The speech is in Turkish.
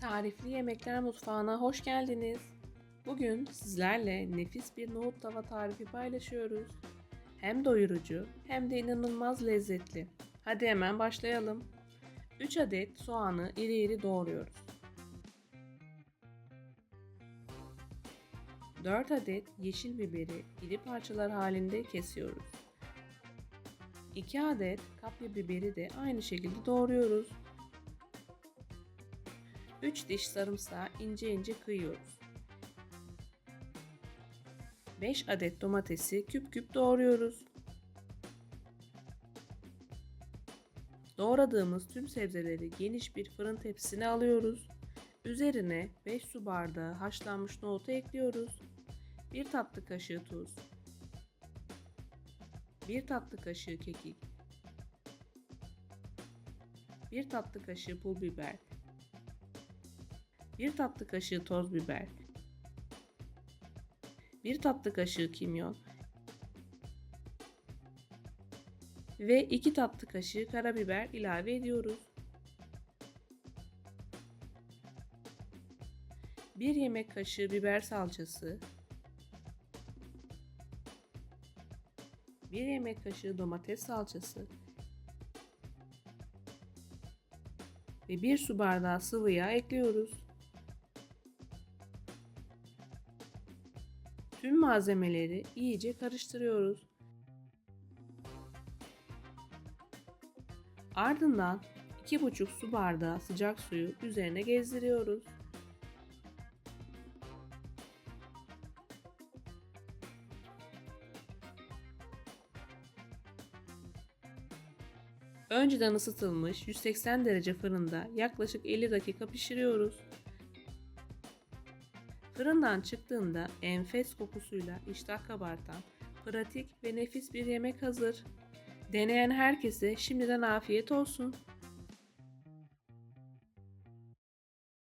Tarifli Yemekler Mutfağı'na hoş geldiniz. Bugün sizlerle nefis bir nohut tava tarifi paylaşıyoruz. Hem doyurucu hem de inanılmaz lezzetli. Hadi hemen başlayalım. 3 adet soğanı iri iri doğruyoruz. 4 adet yeşil biberi iri parçalar halinde kesiyoruz. 2 adet kapya biberi de aynı şekilde doğruyoruz. 3 diş sarımsağı ince ince kıyıyoruz. 5 adet domatesi küp küp doğruyoruz. Doğradığımız tüm sebzeleri geniş bir fırın tepsisine alıyoruz. Üzerine 5 su bardağı haşlanmış nohutu ekliyoruz. 1 tatlı kaşığı tuz. 1 tatlı kaşığı kekik. 1 tatlı kaşığı pul biber. 1 tatlı kaşığı toz biber, 1 tatlı kaşığı kimyon ve 2 tatlı kaşığı karabiber ilave ediyoruz. 1 yemek kaşığı biber salçası, 1 yemek kaşığı domates salçası ve 1 su bardağı sıvı yağ ekliyoruz. Tüm malzemeleri iyice karıştırıyoruz. Ardından 2,5 su bardağı sıcak suyu üzerine gezdiriyoruz. Önceden ısıtılmış 180 derece fırında yaklaşık 50 dakika pişiriyoruz. Fırından çıktığında enfes kokusuyla iştah kabartan, pratik ve nefis bir yemek hazır. Deneyen herkese şimdiden afiyet olsun.